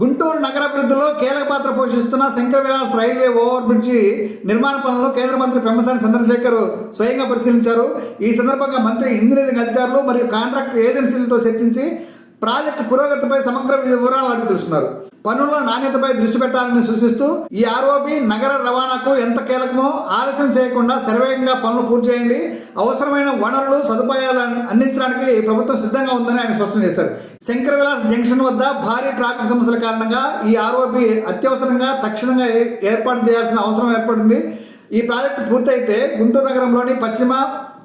గుంటూరు నగరాభివృద్ధిలో కీలక పాత్ర పోషిస్తున్న Shankar Vilas railway over bridge నిర్మాణ పనులను కేంద్ర మంత్రి పెమ్మసాని చంద్రశేఖర్ స్వయంగా పరిశీలించారు. ఈ సందర్భంగా మంత్రి ఇంజనీరింగ్ అధికారులు మరియు కాంట్రాక్ట్ ఏజెన్సీలతో చర్చించి ప్రాజెక్టు పురోగతిపై సమగ్ర వివరాలు అడిగి తెలుసుకున్నారు. పనుల నాణ్యతపై దృష్టి పెట్టాలని సూచిస్తూ ఈ ఆర్ఓబి నగర రవాణాకు ఎంత కీలకమో ఆలస్యం చేయకుండా శరవేగంగా పనులు పూర్తి చేయండి. అవసరమైన వనరులు సదుపాయాలు అందించడానికి ప్రభుత్వం సిద్ధంగా ఉందని ఆయన స్పష్టం చేశారు. శంకర్ విలాస్ జంక్షన్ వద్ద భారీ ట్రాఫిక్ సమస్యల కారణంగా ఈ ఆర్ఓబి అత్యవసరంగా తక్షణంగా ఏర్పాటు చేయాల్సిన అవసరం ఏర్పడింది. ఈ ప్రాజెక్టు పూర్తయితే గుంటూరు నగరంలోని పశ్చిమ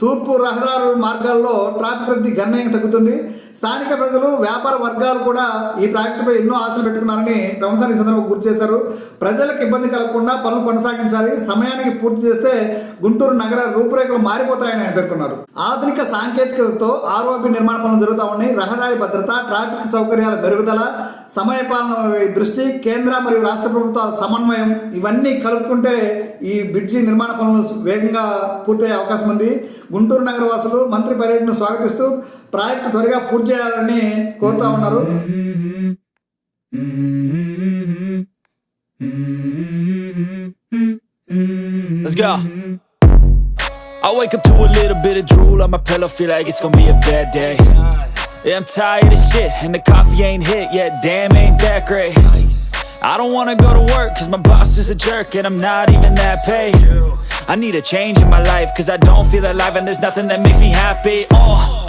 తూర్పు రహదారు మార్గాల్లో ట్రాఫిక్ రద్దీ గణనీయంగా తగ్గుతుంది. స్థానిక ప్రజలు వ్యాపార వర్గాలు కూడా ఈ ప్రాజెక్టుపై ఎన్నో ఆశలు పెట్టుకున్నారని ప్రమసానికి సందర్భంగా గుర్తు చేశారు. ప్రజలకు ఇబ్బంది కలగకుండా పనులు కొనసాగించాలి. సమయానికి పూర్తి చేస్తే గుంటూరు నగర రూపురేఖలు మారిపోతాయని ఆయన పేర్కొన్నారు. ఆధునిక సాంకేతికతతో ఆర్ఓపి నిర్మాణ పనులు జరుగుతా ఉన్నాయి. రహదారి భద్రత ట్రాఫిక్ సౌకర్యాల మెరుగుదల సమయపాలన దృష్టి కేంద్ర మరియు రాష్ట్ర ప్రభుత్వాల సమన్వయం ఇవన్నీ కలుపుకుంటే ఈ బ్రిడ్జి నిర్మాణ పనులు వేగంగా పూర్తయ్యే అవకాశం ఉంది. గుంటూరు నగర వాసులు మంత్రి పర్యటనను స్వాగతిస్తూ ప్రాజెక్టు త్వరగా పూర్తి చేయాలని కోరుతా ఉన్నారు Let's go. I wake up to a little bit of drool on my pillow, feel like it's gonna be a bad day. Yeah, I'm tired of shit, and the coffee ain't hit yet, damn, ain't that great. I don't wanna go to work, cause my boss is a jerk, and I'm not even that paid. I need a change in my life, cause I don't feel alive, and there's nothing that makes me happy. Oh.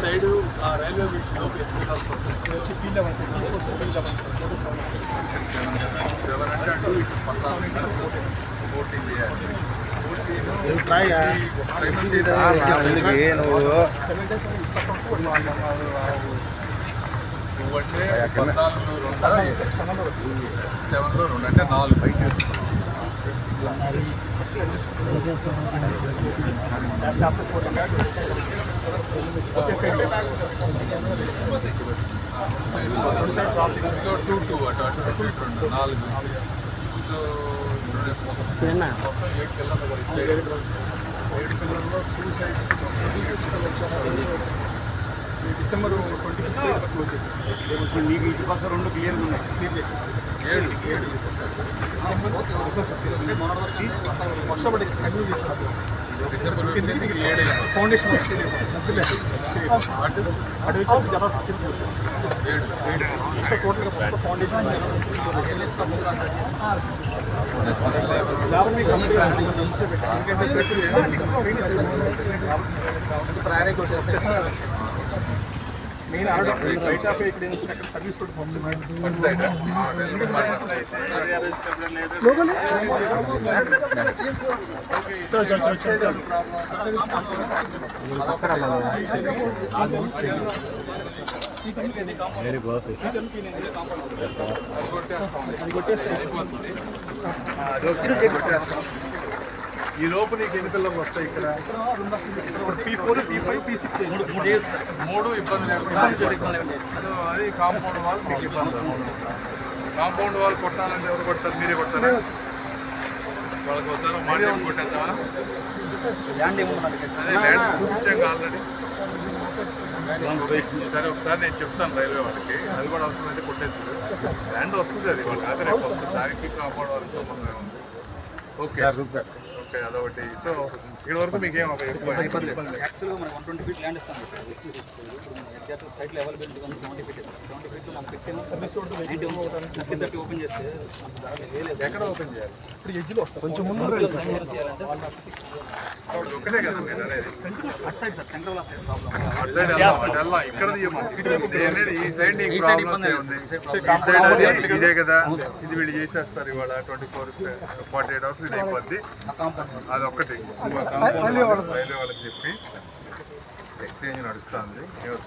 Side ఆ railway ఎవరంటే అటు పద్నాలుగులో రెండా. సెవెన్లో రెండు అంటే నాలుగు. పైకి టూ టూ అటు అటు అటు ఇటు రెండు నాలుగు సో మొత్తం ఏడు పిల్లలు కదా ఇటు సైడ్. ఏడు పిల్లల్లో two sides December twenty fifth close చేసేసి మీకు ఇటు పక్క రెండు క్లియర్గా ఉన్నాయి క్లియర్ చేసేసి ఏడు ఏడు వర్షపడి కంటిన్యూ చేస్తారు ఫౌండేషన్ అటు అటు వచ్చేసి జనవరి టోటల్గా ఫౌండేషన్ లేబర్ అడగడం బయట ఇక్కడ అక్కడ సర్వీస్ రోడ్ పంపించండి అటు సైడ్ ఆ, వెళ్ళి మాట్లాడతాను. అది కొట్టేస్తాం. ఈ లోపు నీకు ఎన్ని పిల్లలు వస్తాయి ఇక్కడ? P four P five P six మూడు ఇబ్బంది లేకుండా అది కాంపౌండ్ వాల్ మీకు ఇబ్బంది. కాంపౌండ్ వాల్ కొట్టాలంటే ఎవరు కొట్టారు మీరే కొట్టారా వాళ్ళకి ఒకసారి మాట కొట్టేద్దామా? అదే ల్యాండ్ చూపించాక ఆల్రెడీ. సరే ఒకసారి నేను చెప్తాను రైల్వే వాళ్ళకి. అది కూడా అవసరం అయితే కొట్టేది ల్యాండ్ వస్తుంది అది. వాళ్ళకి అదే రేపు వస్తుంది. దానికి కాంపౌండ్ వాళ్ళకి సంబంధం ఏముంది? ఓకే. ఓకే అదొకటి. సో ఇక్కడ వరకు మీకు ఏం ఎక్కువ యాక్చువల్గా మనకి వన్ ట్వంటీ ఫీట్ ల్యాండ్ ఇస్తాం ఎగ్జాక్ట్ సైట్లో అవైలబిలిటీ ఉంది సెవెంటీ ఫీట్ సెవెంటీ ఫీట్లో మనం పెట్టిన service road ninety thirty thirty open చేస్తే మనకు దాంట్లో వేలేదు ఎక్కడ ఓపెన్ చేయాలి? ఇప్పుడు ఎడ్జ్లో వస్తారు కొంచెం ముందు సైన్ చేయాలంటే అప్పుడు ఒకటే కదా మీరు అనేది. అటు side sir central side problem అటు సైడ్ వెళ్దాం అటు వెళ్దాం ఇక్కడ ఈ సైడ్ నీకు ప్రాబ్లమ్స్ ఉంది. ఈ సైడ్ అది ఇదే కదా. ఇది వీళ్ళు చేసేస్తారు ఇవాళ twenty four forty eight hours ఇది అయిపోద్ది అది ఒక్కటి రైల్వే వాళ్ళకి చెప్పి ఎక్స్చేంజ్ నడుస్తుంది.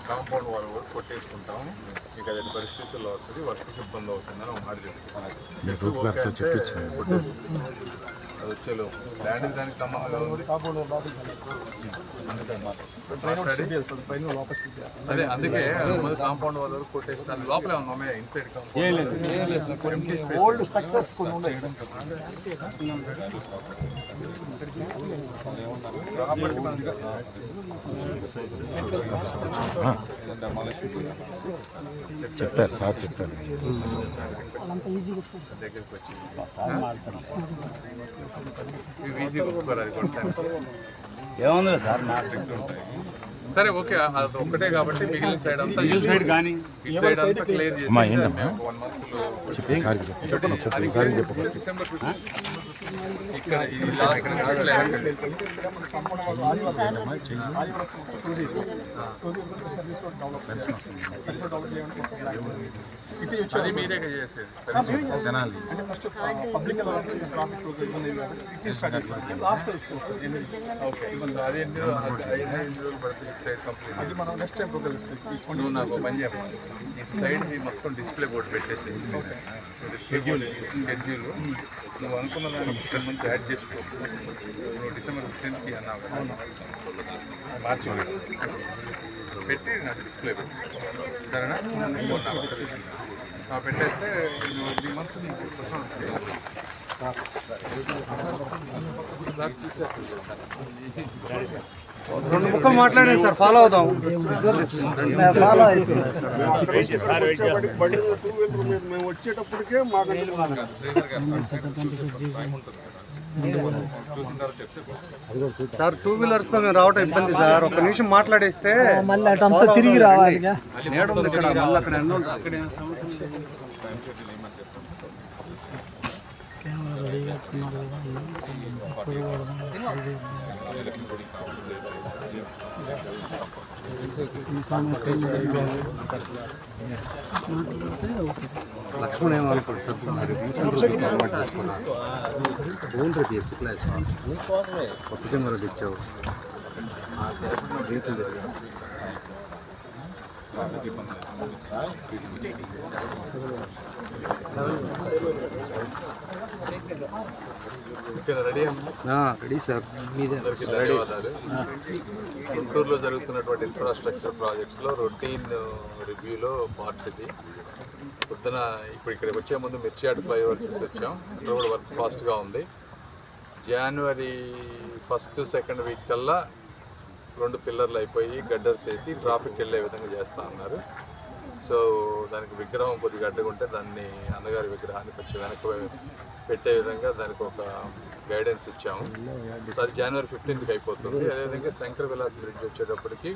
కాంపౌండ్ వాళ్ళు కూడా కొట్టేసుకుంటాం మీకు అది పరిస్థితుల్లో వస్తుంది. వర్క్ ఇబ్బంది అవుతుందని ఒక మాట చెప్తాను చెప్పించాను. అది దానికి సంబంధం అందుకే ముందు కాంపౌండ్ వాళ్ళ కొట్టేస్తాను లోపలే ఉంది ఉన్నాయా ఇన్సైడ్ కాంపౌండ్ ఓల్డ్ స్ట్రక్చర్స్ కొన్ని ఉన్నాయి. చెప్పారు సార్ చెప్పారు. దగ్గరికి వచ్చి. ఇవి ఈజీ ఒప్పుకోరు అది కొట్టడానికి ఏముంది సార్ నాకు సరే ఓకే అది ఒక్కటే కాబట్టి మిగిలిన సైడ్ అంతా ఈ సైడ్ కానీ ఈ సైడ్ అంతా క్లియర్ అమ్మా, చేసి ఏంటమ్మా? మేము వన్ మంత్ సార్కి చెప్పు చెప్పు అది సార్కి చెప్పు. డిసెంబర్ ఇక్కడ ఇది లాస్ట్ చెట్లు వెనకాల. అది మీరే చేసేది. సరే అంటే ఫస్ట్ పబ్లిక్ ట్రాఫిక్ ఇబ్బంది ఇట్ ఈస్ లాస్ట్ ఓకే అది ఎన్ని రోజులు ఐదు రోజులు పడుతుంది? ఇటు సైడ్ కంప్లీట్ అది మనం నెక్స్ట్ టైం ప్రోగ్రెస్ నువ్వు నాకు పని చెప్పాలి సైడ్ మొత్తం డిస్ప్లే బోర్డు పెట్టేసి బోర్డు స్కెడ్యూల్ నువ్వు అనుకున్న దానికి ఇక్కడ నుంచి యాడ్ చేసుకో. నువ్వు డిసెంబర్ ఫిఫ్టీన్త్కి అన్నావు మార్చి పెట్టి నాకు డిస్ప్లే పెట్టు సరేనా పెట్టేస్తే త్రీ మంత్స్ నీకు ప్రశ్న రెండు ముక్కలు మాట్లాడండి సార్ ఫాలో అవుదాం ఫాలో మేము వచ్చేటప్పటికే మాకు సార్ టూ వీలర్స్తో మేము రావటం ఇబ్బంది సార్. ఒక నిమిషం మాట్లాడేస్తే మళ్ళీ అటంతా తిరిగి రావాలి అక్కడ లక్ష్మణ్ ఏమనుకోండి సార్. ఓన్ రేపు ఎస్ క్లాస్. కొత్త కెమెరా తెచ్చావు ఇక్కడ రెడీ సార్. ధన్యవాదాలు. గుంటూరులో జరుగుతున్నటువంటి ఇన్ఫ్రాస్ట్రక్చర్ ప్రాజెక్ట్స్లో రొటీన్ రివ్యూలో పార్ట్ ఇది. పొద్దున ఇప్పుడు ఇక్కడికి వచ్చే ముందు మిర్చియాడ్ ఫ్లైఓవర్ చూసి వచ్చాం. రోడ్ వర్క్ ఫాస్ట్గా ఉంది. జనవరి ఫస్ట్ సెకండ్ వీక్ కల్లా రెండు పిల్లర్లు అయిపోయి గడ్డర్స్ వేసి ట్రాఫిక్ వెళ్ళే విధంగా చేస్తా ఉన్నారు సో దానికి విగ్రహం కొద్దిగా ఉంటే దాన్ని అన్నగారి విగ్రహాన్ని కొంచెం వెనక పెట్టే విధంగా దానికి ఒక గైడెన్స్ ఇచ్చాము. అది జనవరి ఫిఫ్టీన్త్కి అయిపోతుంది. అదేవిధంగా శంకర విలాస్ బ్రిడ్జ్ వచ్చేటప్పటికి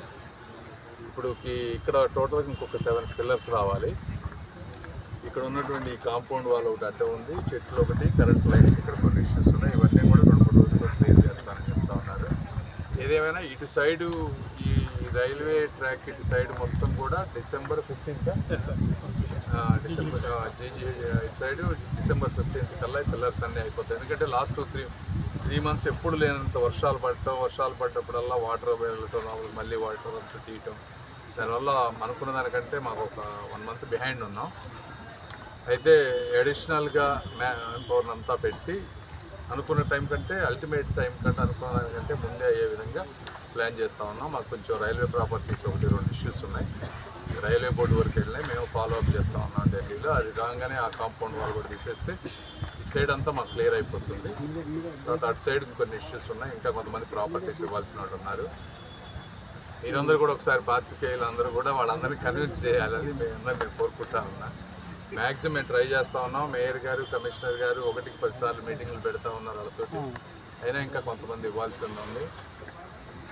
ఇప్పుడుకి ఇక్కడ టోటల్గా ఇంకొక సెవెన్ పిల్లర్స్ రావాలి. ఇక్కడ ఉన్నటువంటి కాంపౌండ్ వాల్ ఒకటి అడ్డం ఉంది. చెట్లు ఒకటి కరెంట్ లైన్స్ ఇక్కడ కొన్ని ఇష్యూస్ ఉన్నాయి. ఇవన్నీ కూడా రెండు మూడు రోజులు క్లియర్ చేస్తానని చెప్తా ఉన్నారు. ఏదేమైనా ఇటు సైడు ఈ రైల్వే ట్రాక్ ఇటు సైడ్ మొత్తం కూడా డిసెంబర్ ఫిఫ్టీన్త్. డిసెంబర్ జేజీ ఇటు సైడ్ డిసెంబర్ ఫిఫ్టీన్త్ కల్లా పిల్లర్స్ అన్నీ అయిపోతాయి. ఎందుకంటే లాస్ట్ త్రీ త్రీ మంత్స్ ఎప్పుడు లేనంత వర్షాలు పడటం వర్షాలు పడ్డప్పుడల్లా వాటర్ వెళ్ళటం మళ్ళీ వాటర్ అంతా తీయటం. దానివల్ల అనుకున్న దానికంటే మాకు ఒక వన్ మంత్ బిహైండ్ ఉన్నాం. అయితే అడిషనల్గా మ్యా పవర్ అంతా పెట్టి అనుకున్న టైం కంటే అల్టిమేట్ టైం కంటే అనుకున్న దానికంటే ముందే అయ్యే విధంగా ప్లాన్ చేస్తూ ఉన్నాం. మాకు కొంచెం రైల్వే ప్రాపర్టీస్ ఒకటి రెండు ఇష్యూస్ ఉన్నాయి. రైల్వే బోర్డు వరకు వెళ్ళినాయి మేము ఫాలో అప్ చేస్తూ ఉన్నాం ఢిల్లీలో. అది రాగానే ఆ కాంపౌండ్ వాళ్ళు కూడా తీసేస్తే ఇటు సైడ్ అంతా మాకు క్లియర్ అయిపోతుంది. తర్వాత అటు సైడ్ కొన్ని ఇష్యూస్ ఉన్నాయి. ఇంకా కొంతమంది ప్రాపర్టీస్ ఇవ్వాల్సిన వాళ్ళు ఉన్నారు. మీరందరూ కూడా ఒకసారి పాత్రికేయులు అందరూ కూడా వాళ్ళందరినీ కన్విన్స్ చేయాలని మేము అందరూ మేము కోరుకుంటా ఉన్నాం. మ్యాక్సిమం మేము ట్రై చేస్తూ ఉన్నాం. మేయర్ గారు కమిషనర్ గారు ఒకటికి పదిసార్లు మీటింగ్లు పెడతా ఉన్నారు వాళ్ళతోటి. అయినా ఇంకా కొంతమంది ఇవ్వాల్సి ఉంది.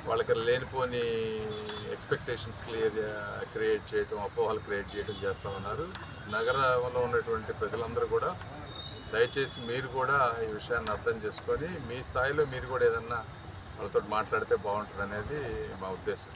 వాళ్ళకి లేనిపోని ఎక్స్పెక్టేషన్స్ క్లియర్ క్రియేట్ చేయటం అపోహలు క్రియేట్ చేయడం చేస్తూ ఉన్నారు. నగరంలో ఉన్నటువంటి ప్రజలందరూ కూడా దయచేసి మీరు కూడా ఈ విషయాన్ని అర్థం చేసుకొని మీ స్థాయిలో మీరు కూడా ఏదన్నా వాళ్ళతో మాట్లాడితే బాగుంటుంది అనేది మా ఉద్దేశం.